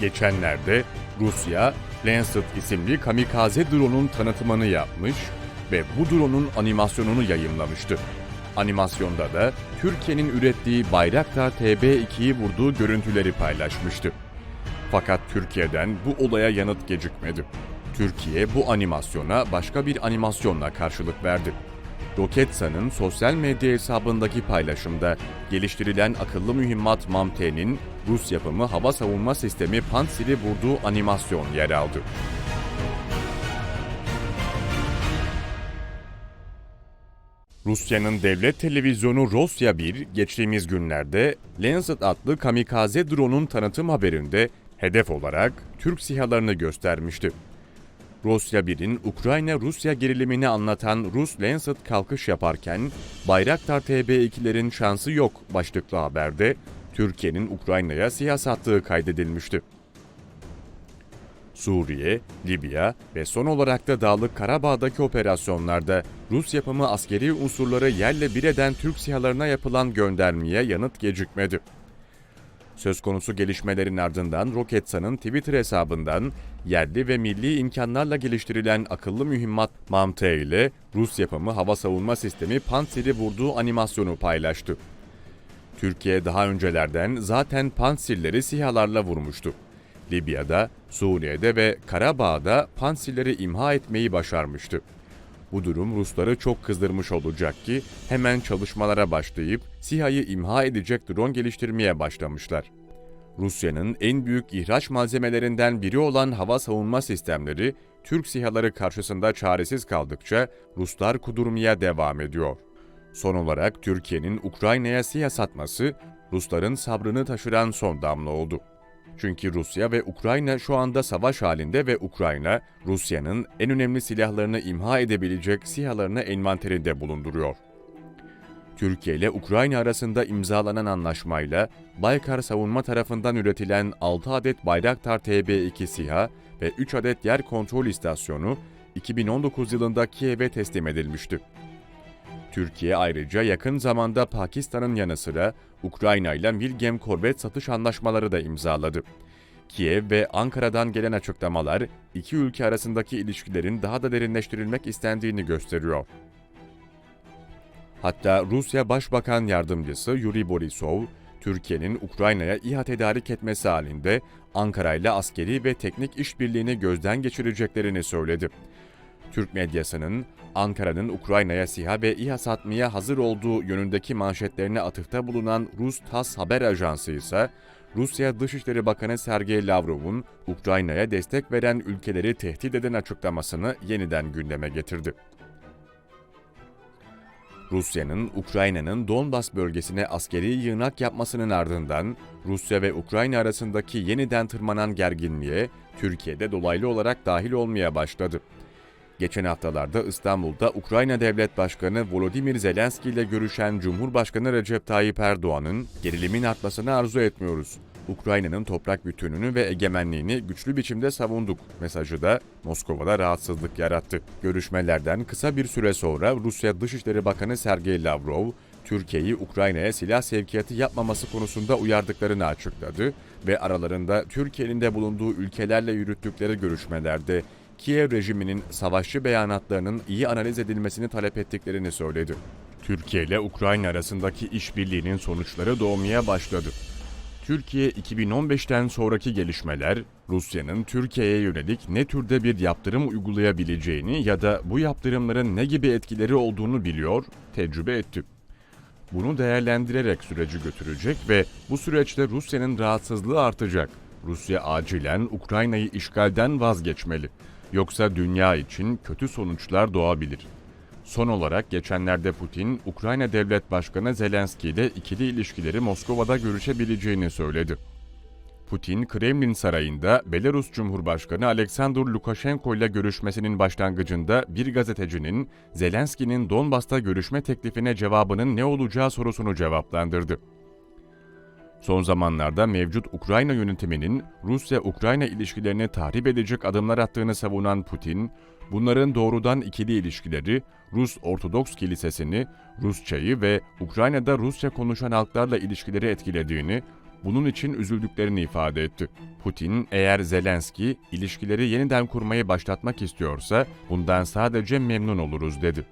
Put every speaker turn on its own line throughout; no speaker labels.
Geçenlerde Rusya, Lancet isimli kamikaze drone'un tanıtımını yapmış ve bu drone'un animasyonunu yayımlamıştı. Animasyonda da Türkiye'nin ürettiği Bayraktar TB2'yi vurduğu görüntüleri paylaşmıştı. Fakat Türkiye'den bu olaya yanıt gecikmedi. Türkiye bu animasyona başka bir animasyonla karşılık verdi. Roketsan'ın sosyal medya hesabındaki paylaşımda geliştirilen akıllı mühimmat MAMT'nin Rus yapımı hava savunma sistemi Pantsir'i vurduğu animasyon yer aldı. Rusya'nın devlet televizyonu Rosya 1 geçtiğimiz günlerde Lancet adlı kamikaze drone'un tanıtım haberinde hedef olarak Türk SİHA'larını göstermişti. Rusya 1'in Ukrayna-Rusya gerilimini anlatan Rus Lancet kalkış yaparken Bayraktar TB2'lerin şansı yok başlıklı haberde Türkiye'nin Ukrayna'ya SİHA sattığı kaydedilmişti. Suriye, Libya ve son olarak da Dağlık Karabağ'daki operasyonlarda Rus yapımı askeri unsurları yerle bir eden Türk SİHA'larına yapılan göndermeye yanıt gecikmedi. Söz konusu gelişmelerin ardından Roketsan'ın Twitter hesabından yerli ve milli imkanlarla geliştirilen akıllı mühimmat MAMT ile Rus yapımı hava savunma sistemi Pantsir'i vurduğu animasyonu paylaştı. Türkiye daha öncelerden zaten Pansirleri SİHA'larla vurmuştu. Libya'da, Suriye'de ve Karabağ'da Pansirleri imha etmeyi başarmıştı. Bu durum Rusları çok kızdırmış olacak ki hemen çalışmalara başlayıp SİHA'yı imha edecek drone geliştirmeye başlamışlar. Rusya'nın en büyük ihraç malzemelerinden biri olan hava savunma sistemleri Türk SİHA'ları karşısında çaresiz kaldıkça Ruslar kudurmaya devam ediyor. Son olarak Türkiye'nin Ukrayna'ya SİHA satması Rusların sabrını taşıran son damla oldu. Çünkü Rusya ve Ukrayna şu anda savaş halinde ve Ukrayna, Rusya'nın en önemli silahlarını imha edebilecek SİHA'larını envanterinde bulunduruyor. Türkiye ile Ukrayna arasında imzalanan anlaşmayla Baykar Savunma tarafından üretilen 6 adet Bayraktar TB2 SİHA ve 3 adet yer kontrol istasyonu 2019 yılında Kiev'e teslim edilmişti. Türkiye ayrıca yakın zamanda Pakistan'ın yanı sıra Ukrayna ile Milgem korvet satış anlaşmaları da imzaladı. Kiev ve Ankara'dan gelen açıklamalar iki ülke arasındaki ilişkilerin daha da derinleştirilmek istendiğini gösteriyor. Hatta Rusya Başbakan Yardımcısı Yuri Borisov, Türkiye'nin Ukrayna'ya İHA tedarik etmesi halinde Ankara ile askeri ve teknik işbirliğini gözden geçireceklerini söyledi. Türk medyasının Ankara'nın Ukrayna'ya SİHA ve İHA satmaya hazır olduğu yönündeki manşetlerine atıfta bulunan Rus TASS haber ajansı ise Rusya Dışişleri Bakanı Sergey Lavrov'un Ukrayna'ya destek veren ülkeleri tehdit eden açıklamasını yeniden gündeme getirdi. Rusya'nın Ukrayna'nın Donbas bölgesine askeri yığınak yapmasının ardından Rusya ve Ukrayna arasındaki yeniden tırmanan gerginliğe Türkiye'de dolaylı olarak dahil olmaya başladı. Geçen haftalarda İstanbul'da Ukrayna Devlet Başkanı Volodymyr Zelenski ile görüşen Cumhurbaşkanı Recep Tayyip Erdoğan'ın gerilimin artmasını arzu etmiyoruz. Ukrayna'nın toprak bütünlüğünü ve egemenliğini güçlü biçimde savunduk mesajı da Moskova'da rahatsızlık yarattı. Görüşmelerden kısa bir süre sonra Rusya Dışişleri Bakanı Sergey Lavrov, Türkiye'yi Ukrayna'ya silah sevkiyatı yapmaması konusunda uyardıklarını açıkladı ve aralarında Türkiye'nin de bulunduğu ülkelerle yürüttükleri görüşmelerde Kiev rejiminin savaşçı beyanatlarının iyi analiz edilmesini talep ettiklerini söyledi. Türkiye ile Ukrayna arasındaki işbirliğinin sonuçları doğmaya başladı. Türkiye 2015'ten sonraki gelişmeler, Rusya'nın Türkiye'ye yönelik ne türde bir yaptırım uygulayabileceğini ya da bu yaptırımların ne gibi etkileri olduğunu biliyor, tecrübe etti. Bunu değerlendirerek süreci götürecek ve bu süreçte Rusya'nın rahatsızlığı artacak. Rusya acilen Ukrayna'yı işgalden vazgeçmeli. Yoksa dünya için kötü sonuçlar doğabilir. Son olarak geçenlerde Putin, Ukrayna Devlet Başkanı Zelenski ile ikili ilişkileri Moskova'da görüşebileceğini söyledi. Putin, Kremlin Sarayı'nda Belarus Cumhurbaşkanı Alexander Lukashenko ile görüşmesinin başlangıcında bir gazetecinin Zelenski'nin Donbas'ta görüşme teklifine cevabının ne olacağı sorusunu cevaplandırdı. Son zamanlarda mevcut Ukrayna yönetiminin Rusya-Ukrayna ilişkilerini tahrip edecek adımlar attığını savunan Putin, bunların doğrudan ikili ilişkileri, Rus Ortodoks Kilisesi'ni, Rusçayı ve Ukrayna'da Rusça konuşan halklarla ilişkileri etkilediğini, bunun için üzüldüklerini ifade etti. Putin eğer Zelenski ilişkileri yeniden kurmayı başlatmak istiyorsa bundan sadece memnun oluruz dedi.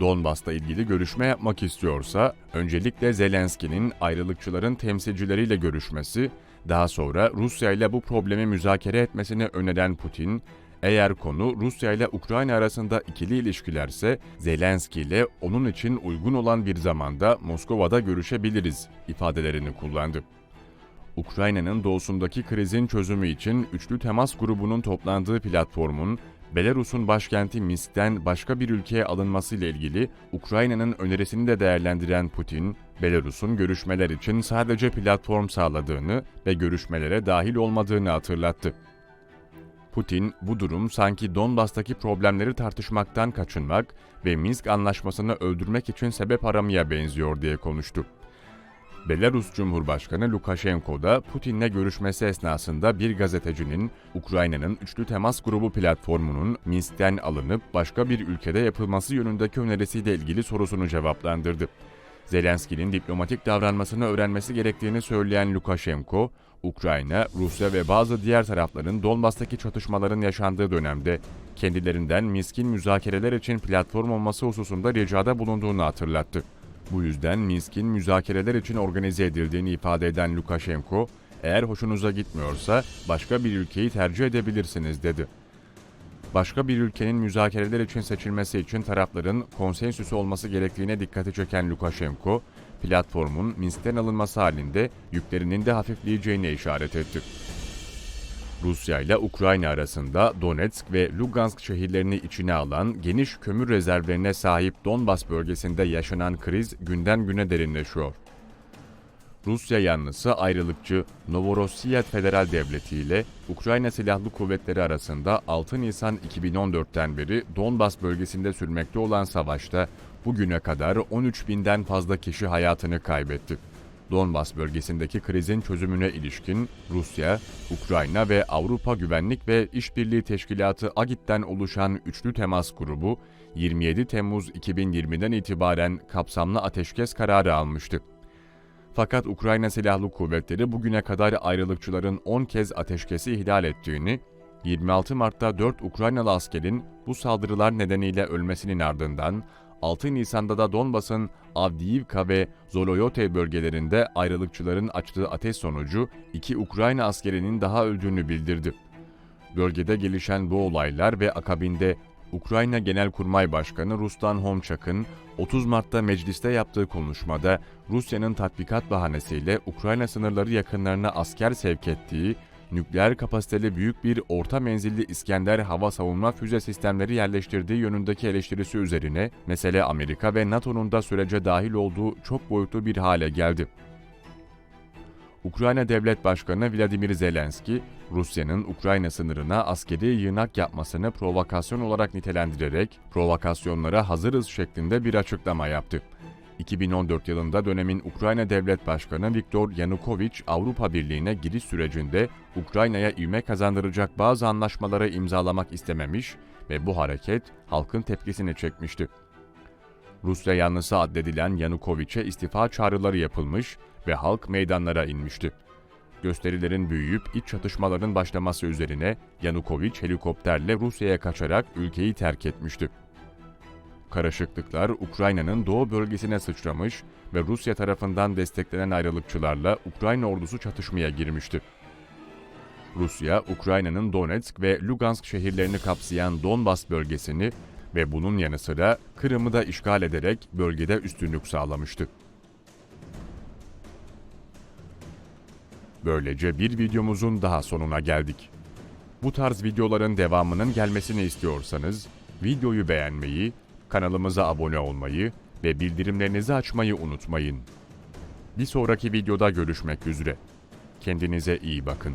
Donbas'la ilgili görüşme yapmak istiyorsa öncelikle Zelenski'nin ayrılıkçıların temsilcileriyle görüşmesi, daha sonra Rusya ile bu problemi müzakere etmesini öneren Putin, eğer konu Rusya ile Ukrayna arasında ikili ilişkilerse Zelenski ile onun için uygun olan bir zamanda Moskova'da görüşebiliriz ifadelerini kullandı. Ukrayna'nın doğusundaki krizin çözümü için üçlü temas grubunun toplandığı platformun Belarus'un başkenti Minsk'ten başka bir ülkeye alınmasıyla ilgili Ukrayna'nın önerisini de değerlendiren Putin, Belarus'un görüşmeler için sadece platform sağladığını ve görüşmelere dahil olmadığını hatırlattı. Putin, bu durum sanki Donbas'taki problemleri tartışmaktan kaçınmak ve Minsk anlaşmasını öldürmek için sebep aramaya benziyor diye konuştu. Belarus Cumhurbaşkanı Lukashenko da Putin'le görüşmesi esnasında bir gazetecinin Ukrayna'nın üçlü temas grubu platformunun Minsk'ten alınıp başka bir ülkede yapılması yönündeki önerisiyle ilgili sorusunu cevaplandırdı. Zelenski'nin diplomatik davranmasını öğrenmesi gerektiğini söyleyen Lukashenko, Ukrayna, Rusya ve bazı diğer tarafların Donbas'taki çatışmaların yaşandığı dönemde kendilerinden Minsk'in müzakereler için platform olması hususunda ricada bulunduğunu hatırlattı. Bu yüzden Minsk'in müzakereler için organize edildiğini ifade eden Lukashenko, eğer hoşunuza gitmiyorsa başka bir ülkeyi tercih edebilirsiniz dedi. Başka bir ülkenin müzakereler için seçilmesi için tarafların konsensüsü olması gerektiğine dikkati çeken Lukashenko, platformun Minsk'ten alınması halinde yüklerinin de hafifleyeceğine işaret etti. Rusya ile Ukrayna arasında Donetsk ve Lugansk şehirlerini içine alan geniş kömür rezervlerine sahip Donbas bölgesinde yaşanan kriz günden güne derinleşiyor. Rusya yanlısı ayrılıkçı Novorossiya Federal Devleti ile Ukrayna Silahlı Kuvvetleri arasında 6 Nisan 2014'ten beri Donbas bölgesinde sürmekte olan savaşta bugüne kadar 13 binden fazla kişi hayatını kaybetti. Donbas bölgesindeki krizin çözümüne ilişkin Rusya, Ukrayna ve Avrupa Güvenlik ve İşbirliği Teşkilatı AGİT'ten oluşan üçlü temas grubu 27 Temmuz 2020'den itibaren kapsamlı ateşkes kararı almıştı. Fakat Ukrayna Silahlı Kuvvetleri bugüne kadar ayrılıkçıların 10 kez ateşkesi ihlal ettiğini, 26 Mart'ta 4 Ukraynalı askerin bu saldırılar nedeniyle ölmesinin ardından 6 Nisan'da da Donbas'ın Avdiivka ve Zoloyote bölgelerinde ayrılıkçıların açtığı ateş sonucu iki Ukrayna askerinin daha öldüğünü bildirdi. Bölgede gelişen bu olaylar ve akabinde Ukrayna Genelkurmay Başkanı Ruslan Homçak'ın 30 Mart'ta mecliste yaptığı konuşmada Rusya'nın tatbikat bahanesiyle Ukrayna sınırları yakınlarına asker sevk ettiği nükleer kapasiteli büyük bir orta menzilli İskender hava savunma füze sistemleri yerleştirdiği yönündeki eleştirisi üzerine mesele Amerika ve NATO'nun da sürece dahil olduğu çok boyutlu bir hale geldi. Ukrayna Devlet Başkanı Vladimir Zelenski, Rusya'nın Ukrayna sınırına askeri yığınak yapmasını provokasyon olarak nitelendirerek provokasyonlara hazırız şeklinde bir açıklama yaptı. 2014 yılında dönemin Ukrayna Devlet Başkanı Viktor Yanukovych Avrupa Birliği'ne giriş sürecinde Ukrayna'ya ivme kazandıracak bazı anlaşmaları imzalamak istememiş ve bu hareket halkın tepkisini çekmişti. Rusya yanlısı addedilen Yanukovych'e istifa çağrıları yapılmış ve halk meydanlara inmişti. Gösterilerin büyüyüp iç çatışmaların başlaması üzerine Yanukovych helikopterle Rusya'ya kaçarak ülkeyi terk etmişti. Karışıklıklar Ukrayna'nın doğu bölgesine sıçramış ve Rusya tarafından desteklenen ayrılıkçılarla Ukrayna ordusu çatışmaya girmişti. Rusya, Ukrayna'nın Donetsk ve Lugansk şehirlerini kapsayan Donbas bölgesini ve bunun yanı sıra Kırım'ı da işgal ederek bölgede üstünlük sağlamıştı. Böylece bir videomuzun daha sonuna geldik. Bu tarz videoların devamının gelmesini istiyorsanız videoyu beğenmeyi, kanalımıza abone olmayı ve bildirimlerinizi açmayı unutmayın. Bir sonraki videoda görüşmek üzere. Kendinize iyi bakın.